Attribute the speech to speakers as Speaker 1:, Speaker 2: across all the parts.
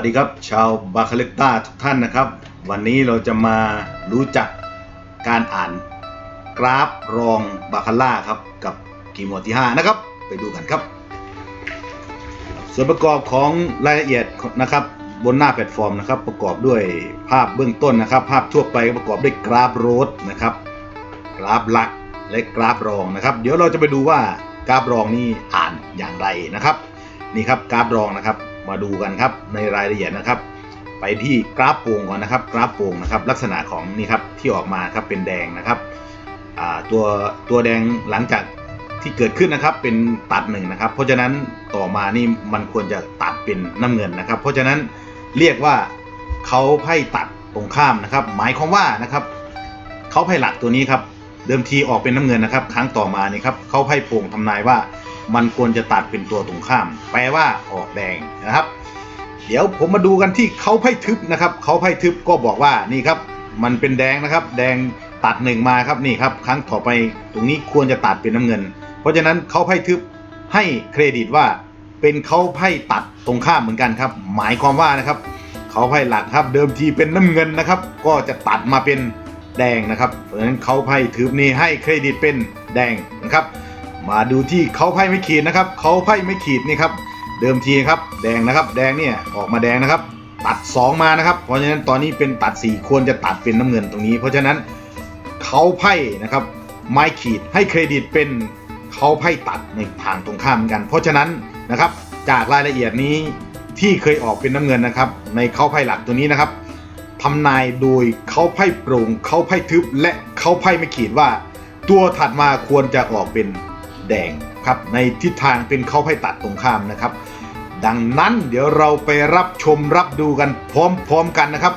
Speaker 1: วัสดีครับชาวบาคาเลกต้าทุกท่านนะครับ วันนี้เราจะมารู้จักการอ่านกราฟรองบาคาร่าครับกับกีโมที่ 5 นะครับ ไปดูกันครับ ส่วนประกอบของรายละเอียดนะครับบนหน้าแพลตฟอร์มนะครับ ประกอบด้วยภาพเบื้องต้นนะครับ ภาพทั่วไปประกอบด้วยกราฟโรดนะครับ กราฟหลักและกราฟรองนะครับ เดี๋ยวเราจะไปดูว่ากราฟรองนี่อ่านอย่างไรนะครับ นี่ครับกราฟรองนะครับ มาดูกันครับในรายละเอียดนะครับ ไปที่กราฟโป่งก่อนนะครับ กราฟโป่งนะครับ ลักษณะของนี่ครับที่ออกมาครับเป็นแดงนะครับตัวตัวแดงหลังจากที่เกิดขึ้นนะครับเป็นตัดหนึ่งนะครับ เพราะฉะนั้นต่อมานี่มันควรจะตัดเป็นน้ำเงินนะครับ เพราะฉะนั้นเรียกว่าเขาไพ่ตัดตรงข้ามนะครับ หมายความว่านะครับเขาไพ่หลักตัวนี้ครับเดิมทีออกเป็นน้ำเงินนะครับ ครั้งต่อมานี่ครับเขาไพ่โป่งทำนายว่า มันควรจะตัดเป็นตัวตรงข้าม แปลว่าออกแดงนะครับ เดี๋ยวผมมาดูกันที่เขาไพ่ทึบนะครับเขาไพ่ทึบก็บอกว่านี่ครับ มันเป็นแดงนะครับ แดงตัดหนึ่งมาครับนี่ครับ ครั้งต่อไปตรงนี้ควรจะตัดเป็นน้ำเงิน เพราะฉะนั้นเขาไพ่ทึบให้เครดิตว่าเป็นเขาไพ่ตัดตรงข้ามเหมือนกันครับ หมายความว่านะครับเขาไพ่หลักครับ เดิมทีเป็นน้ำเงินนะครับ ก็จะตัดมาเป็นแดงนะครับ เพราะฉะนั้นเขาไพ่ทึบนี่ให้เครดิตเป็นแดงนะครับ มาดูที่เขาไพ่ไม่ขีดนะครับเขาไพ่ไม่ขีดนี่ครับเดิมทีครับแดงนะครับ แดงเนี่ยออกมาแดงนะครับ ตัด 2 มานะครับ เพราะฉะนั้นตอนนี้เป็นตัด 4 ควรจะตัดเป็นน้ำเงินตรงนี้ เพราะฉะนั้นเขาไพ่นะครับไม้ขีดให้เครดิตเป็นเขาไพ่ตัดในทางตรงข้ามกัน เพราะฉะนั้นนะครับจากรายละเอียดนี้ที่เคยออกเป็นน้ำเงินนะครับ ในเขาไพ่หลักตัวนี้นะครับทำนายโดยเขาไพ่โปร่งเขาไพ่ทึบและเขาไพ่ไม่ขีดว่า ตัวถัดมาควรจะออกเป็น แดงครับในทิศทางเป็นเขาไพ่ตัดตรงข้ามนะครับ ดังนั้นเดี๋ยวเราไปรับชมรับดูกันพร้อมๆกันนะครับ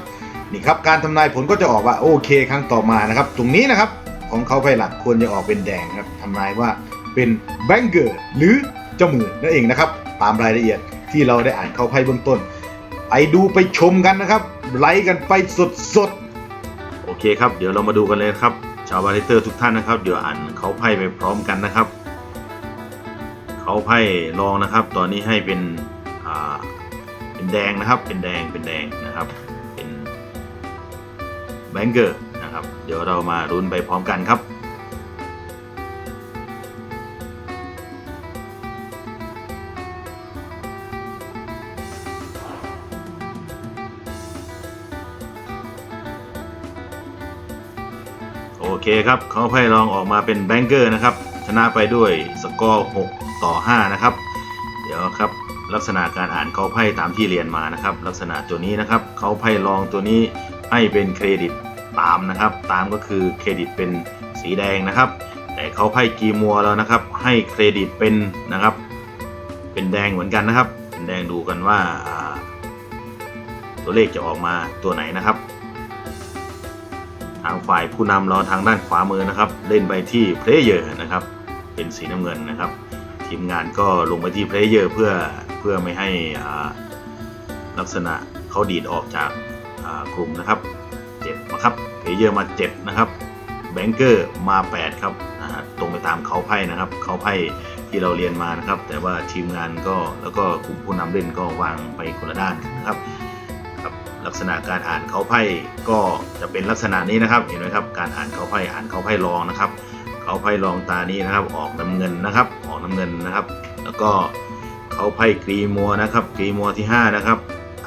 Speaker 1: นี่ครับการทำนายผลก็จะออกว่าโอเค ครั้งต่อมานะครับ ตรงนี้นะครับของเขาไพ่หลักควรจะออกเป็นแดงครับทำนายว่าเป็นแบงเกอร์หรือเจ้ามือนั่นเองนะครับ ตามรายละเอียดที่เราได้อ่านเขาไพ่เบื้องต้น ไปดูไปชมกันนะครับ ไลค์กันไปสดๆโอเคครับ เดี๋ยวเรามาดูกันเลยครับชาวบาริเตอร์ทุกท่านนะครับ เดี๋ยวอ่านเขาไพ่ไปพร้อมกันนะครับ เขาไพ่รองนะครับ ตอนนี้ให้เป็นเป็นแดงนะครับ เป็นแดงเป็นแดงนะครับ เป็นแบงเกอร์นะครับ เดี๋ยวเรามารุ้นไปพร้อมกันครับโอเคครับเขาไพ่รองออกมาเป็นแบงเกอร์นะครับ ชนะไปด้วยสกอร์ 6 ต่อ 5 นะครับ เดี๋ยวครับลักษณะการอ่านเขาไพ่ตามที่เรียนมานะครับ ลักษณะตัวนี้นะครับเขาไพ่รองตัวนี้ให้เป็นเครดิตตามนะครับ ตามก็คือเครดิตเป็นสีแดงนะครับ แต่เขาไพ่กีมัวแล้วนะครับ ให้เครดิตเป็นนะครับ เป็นแดงเหมือนกันนะครับเป็นแดงดูกันว่าตัวเลขจะออกมาตัวไหนนะครับ ทางฝ่ายผู้นำเราทางด้านขวามือนะครับ เล่นไปที่เพลเยอร์นะครับ เป็นสีน้ำเงินนะครับ ทีมงานก็ลงไปที่เพลเยอร์เพื่อเพื่อไม่ให้ลักษณะเขาดีดออกจากกลุ่มนะครับเจ็ดนะครับเพลเยอร์มาเจ็ดนะครับแบงเกอร์มาแปดครับตรงไปตามเขาไพ่นะครับ เขาไพ่ที่เราเรียนมานะครับ แต่ว่าทีมงานก็แล้วก็กลุ่มผู้นำเล่นก็วางไปคนละด้านนะครับครับลักษณะการอ่านเขาไพ่ก็จะเป็นลักษณะนี้นะครับ เห็นไหมครับ การอ่านเขาไพ่อ่านเขาไพ่รองนะครับ เขาไพ่รองตานี้นะครับ ออกน้ำเงินนะครับ ออกน้ำเงินนะครับ แล้วก็เขาไพ่กรีมัวนะครับกรีมัวที่ 5 นะครับ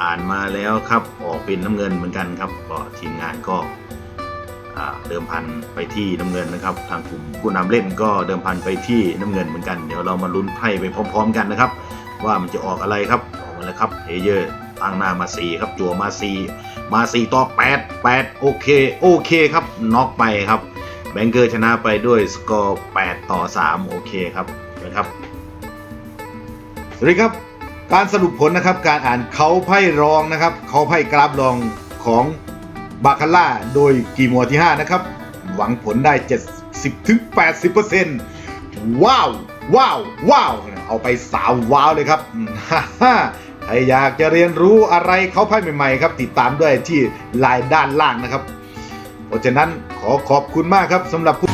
Speaker 1: อ่านมาแล้วครับออกเป็นน้ำเงินเหมือนกันครับ ก็ทีมงานก็เดิมพันไปที่น้ำเงินนะครับ ทางกลุ่มผู้นำเล่นก็เดิมพันไปที่น้ำเงินเหมือนกันเดี๋ยวเรามาลุ้นไพ่ไปพร้อม ๆ กันนะครับ ว่ามันจะออกอะไรครับออกมาแล้วครับเฮเยอร์ตั้งหน้ามา4ครับจั่วมา4มา4ต่อ8 8โอเคโอเคครับน็อกไปครับ แบงเกอร์ชนะไปด้วยสกอร์ 8 ต่อ 3 โอเคครับนะครับ สวัสดีครับ การสรุปผลนะครับ การอ่านเขาไพ่รองนะครับ เขาไพ่กราฟรองของบาคาร่าโดยกีมัวที่ 5 นะครับ หวังผลได้ 70ถึง80%ว้าว ว้าว ว้าว เอาไปสาวว้าวเลยครับฮ่าฮ่าใครอยากจะเรียนรู้อะไรเขาไพ่ใหม่ๆครับ ติดตามด้วยที่ไลน์ด้านล่างนะครับ เพราะฉะนั้นขอขอบคุณมากครับสำหรับผู้